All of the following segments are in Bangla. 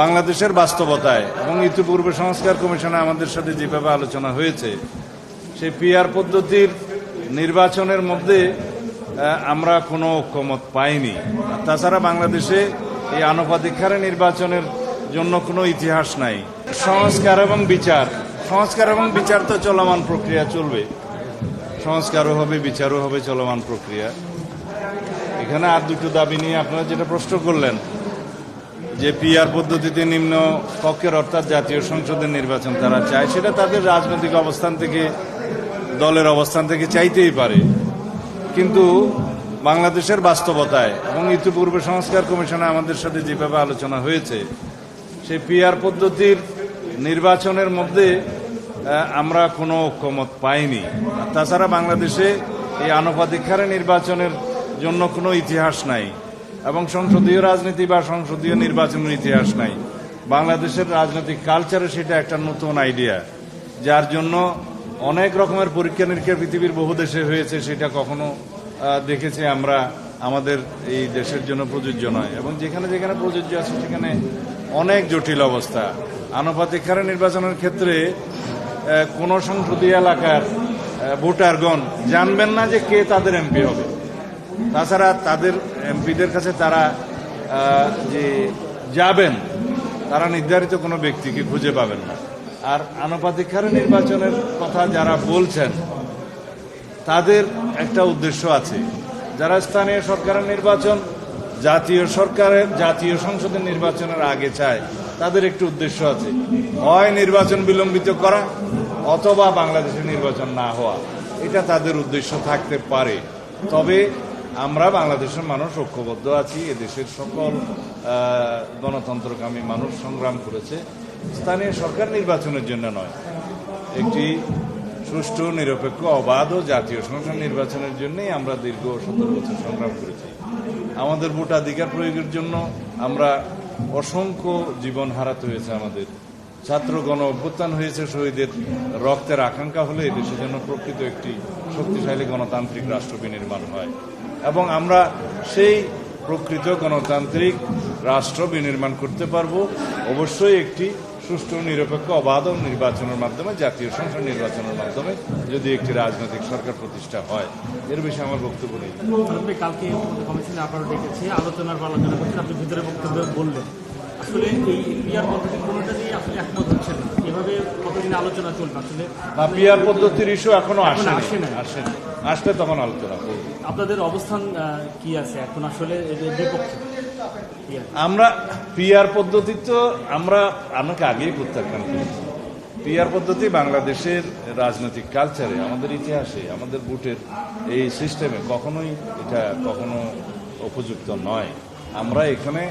বাংলাদেশের বাস্তবতায় এবং ইতিপূর্বে সংস্কার কমিশনে আমাদের সাথে যেভাবে আলোচনা হয়েছে, সেই পিআর পদ্ধতির নির্বাচনের মধ্যে আমরা কোনো ঐক্যমত পাইনি। তাছাড়া বাংলাদেশে এই আনুপাতিক হারে নির্বাচনের জন্য কোনো ইতিহাস নাই। সংস্কার এবং বিচার, সংস্কার এবং বিচার তো চলমান প্রক্রিয়া চলবে। সংস্কারও হবে, বিচারও হবে, চলমান প্রক্রিয়া। এখানে আর দুটো দাবি নিয়ে আপনারা যেটা প্রশ্ন করলেন যে পিআর পদ্ধতিতে নিম্ন কক্ষের অর্থাৎ জাতীয় সংসদের নির্বাচন তারা চায়, সেটা তাদের রাজনৈতিক অবস্থান থেকে, দলের অবস্থান থেকে চাইতেই পারে। কিন্তু বাংলাদেশের বাস্তবতায় এবং ইতিপূর্বে সংস্কার কমিশনে আমাদের সাথে যেভাবে আলোচনা হয়েছে, সেই পিআর পদ্ধতির নির্বাচনের মধ্যে আমরা কোনো ঐক্যমত পাইনি। তাছাড়া বাংলাদেশে এই আনুপাতিক হারে নির্বাচনের জন্য কোনো ইতিহাস নাই। এবং সংসদীয় রাজনীতি বা সংসদীয় নির্বাচনের ইতিহাস নাই। বাংলাদেশের রাজনৈতিক কালচারে সেটা একটা নতুন আইডিয়া যার জন্য অনেক রকমের পরীক্ষা নিরীক্ষা পৃথিবীর বহু দেশে হয়েছে, সেটা কখনো দেখেছি আমরা আমাদের এই দেশের জন্য প্রযোজ্য নয়। এবং যেখানে যেখানে প্রযোজ্য আছে, সেখানে অনেক জটিল অবস্থা। আনুপাতিক হারে নির্বাচনের ক্ষেত্রে কোন সংসদীয় এলাকার ভোটারগণ জানবেন না যে কে তাদের এমপি হবে। তাছাড়া তাদের এমপিদের কাছে তারা যে যাবেন, তারা নির্ধারিত কোনো ব্যক্তিকে খুঁজে পাবেন না। আর আনুপাতিক হারে নির্বাচনের কথা যারা বলছেন, তাদের একটা উদ্দেশ্য আছে। যারা স্থানীয় সরকারের নির্বাচন, জাতীয় সরকারের, জাতীয় সংসদের নির্বাচনের আগে চায়, তাদের একটু উদ্দেশ্য আছে। হয় নির্বাচন বিলম্বিত করা, অথবা বাংলাদেশের নির্বাচন না হওয়া। এটা তাদের উদ্দেশ্য থাকতে পারে। তবে আমরা বাংলাদেশের মানুষ ঐক্যবদ্ধ আছি এদেশের সকল গণতন্ত্রকামী মানুষ সংগ্রাম করেছে। স্থানীয় সরকার নির্বাচনের জন্য নয়। একটি সুষ্ঠু, নিরপেক্ষ, অবাধ ও জাতীয় সংসদ নির্বাচনের জন্যই আমরা দীর্ঘ সতেরো বছর সংগ্রাম করেছি। আমাদের ভোটাধিকার প্রয়োগের জন্য আমরা অসংখ্য জীবন হারাতে হয়েছে আমাদের ছাত্র গণ অভ্যুত্থান হয়েছে, শহীদের রক্তের আকাঙ্ক্ষা হলে এদেশের জন্য প্রকৃত একটি শক্তিশালী গণতান্ত্রিক রাষ্ট্র বিনির্মাণ হয়। এবং আমরা সেই প্রকৃত গণতান্ত্রিক রাষ্ট্র বিনির্মাণ করতে পারব। অবশ্যই একটি সুষ্ঠু, নিরপেক্ষ, অবাধ নির্বাচনের মাধ্যমে, জাতীয় সংসদ নির্বাচনের মাধ্যমে যদি একটি রাজনৈতিক সরকার প্রতিষ্ঠা হয়। এর বিষয়ে আমার বক্তব্য নেই। কালকে কমিশনে আপনারা ডেকেছে, আলোচনার আলোচনা করছেন আপনি ভিতরে বক্তব্য বললেন। আসলে এই পিআর পদ্ধতি কোনোটা নিয়ে আসলে একমত হচ্ছে না। এভাবে কতদিন আলোচনা চলবে? আসলে না পিআর পদ্ধতির ইস্যু এখনও আসেনি। আসে নাই। আসেনি আসলে তখন আলোচনা আপনাদের অবস্থান কি আছে? এখন আসলে বিপক্ষে আমরা পিআর পদ্ধতি তো আমরা আপনাকে আগেই প্রত্যাখ্যান করেছি। পিআর পদ্ধতি বাংলাদেশের রাজনৈতিক কালচারে আমাদের ইতিহাসে আমাদের বুটের এই সিস্টেমে কখনোই এটা কখনো উপযুক্ত নয়। আমরা এখানে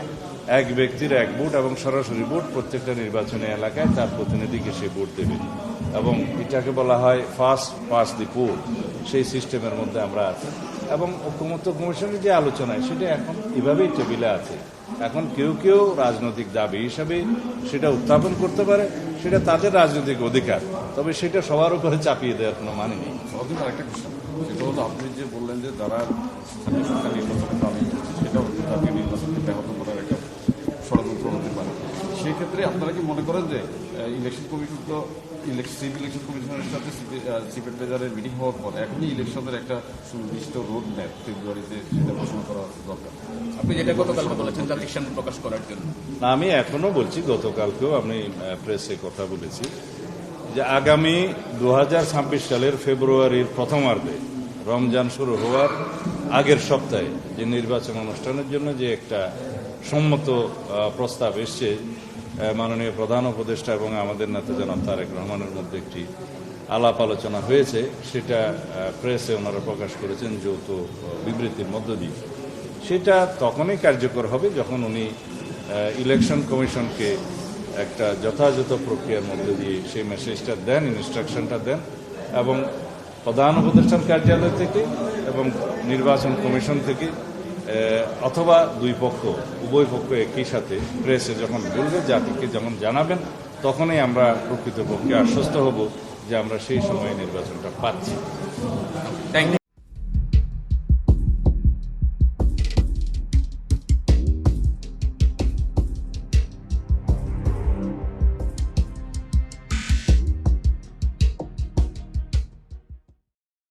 এক ব্যক্তির এক ভোট এবং সরাসরি ভোট প্রত্যেকটা নির্বাচনী এলাকায় তার প্রতিনিধিকে সে ভোট দেবে। এবং এটাকে বলা হয় ফার্স্ট পাস দি পোল, সেই সিস্টেমের মধ্যে আমরা আছি। এবং ঐক্যমত্য কমিশনের যে আলোচনায় সেটা এখন এভাবেই টেবিলে আছে। এখন কেউ কেউ রাজনৈতিক দাবি হিসাবে সেটা উত্থাপন করতে পারে, সেটা তাদের রাজনৈতিক অধিকার, তবে সেটা সবার উপরে চাপিয়ে দেওয়ার কোনো মানে নেই। আপনি যে বললেন যে যারা স্থানীয় সরকার নির্বাচনের দাবি করছে সেটাও জাতীয় নির্বাচনকে ব্যাহত করার একটা ষড়যন্ত্র হতে পারে সেই ক্ষেত্রে আপনারা কি মনে করেন যে ইলেকশন কমিশন তো ইলেকশন ইলেকশন কমিশনের সাথে সিপেট বাজারের মিটিং হওয়ার পর এখনই ইলেকশনের একটা সুনির্দিষ্ট রোড ম্যাপ ফেব্রুয়ারিতে সেটা ঘোষণা করা দরকার। আপনি যেটা গতকালকে বলেছেন সামনে প্রকাশ করার জন্য। না, আমি এখনও বলছি গতকালকেও আমি প্রেসে কথা বলেছি যে আগামী দু হাজার ছাব্বিশ সালের ফেব্রুয়ারির প্রথমার্ধে রমজান শুরু হওয়ার আগের সপ্তাহে যে নির্বাচন অনুষ্ঠানের জন্য যে একটা সম্মত প্রস্তাব এসছে মাননীয় প্রধান উপদেষ্টা এবং আমাদের নেতা জনাব তারেক রহমানের মধ্যে একটি আলাপ আলোচনা হয়েছে। সেটা প্রেসে ওনারা প্রকাশ করেছেন যৌথ বিবৃতির মধ্য দিয়ে। সেটা তখনই কার্যকর হবে যখন উনি ইলেকশন কমিশনকে একটা যথাযথ প্রক্রিয়ার মধ্যে দিয়ে সেই মেসেজটা দেন, ইনস্ট্রাকশনটা দেন এবং প্রধান উপদেষ্টান কার্যালয় থেকে এবং নির্বাচন কমিশন থেকে অথবা দুই পক্ষ, উভয় পক্ষ একই সাথে প্রেসে যখন বলবে, জাতিকে যখন জানাবেন, তখনই আমরা প্রকৃতপক্ষে আশ্বস্ত হব যে আমরা সেই সময়ে নির্বাচনটা পাচ্ছি।